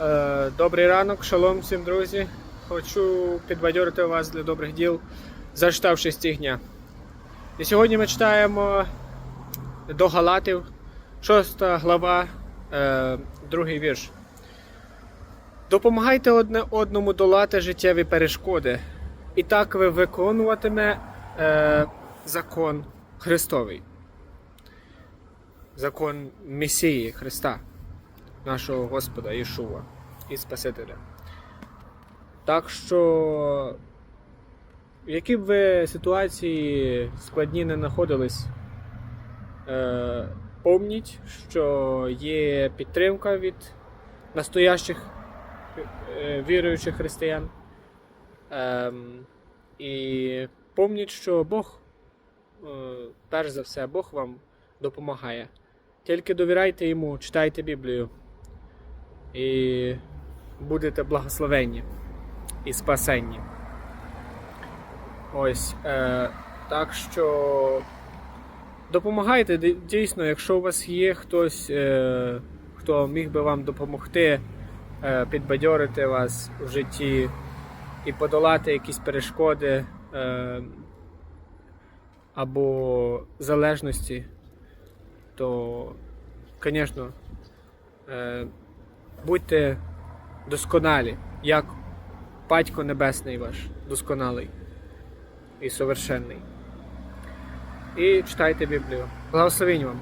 Е, Добрий ранок, шалом всім друзі. Хочу підбадьорити вас для добрих діл, зачитавши стігня. І сьогодні ми читаємо до Галатів, 6 глава, е, другий вірш. Допомагайте одне одному долати життєві перешкоди, і так ви виконуватиме е, закон Христовий. Закон Месії Христа нашого Господа Ішуа і Спасителя. Так що, в якій б ви ситуації складні не знаходились, е, помніть, що є підтримка від настоящих е, віруючих християн. Ем, і помніть, що Бог, е, перш за все, Бог вам допомагає. Тільки довіряйте йому, читайте Біблію і будете благословенні і спасенні. Ось. Е, так що допомагайте дійсно, якщо у вас є хтось, е, хто міг би вам допомогти, е, підбадьорити вас в житті і подолати якісь перешкоди е, або залежності, то, звісно, е, будьте досконалі, як Батько Небесний ваш досконалий і совершенний. І читайте Біблію. Благословінь вам!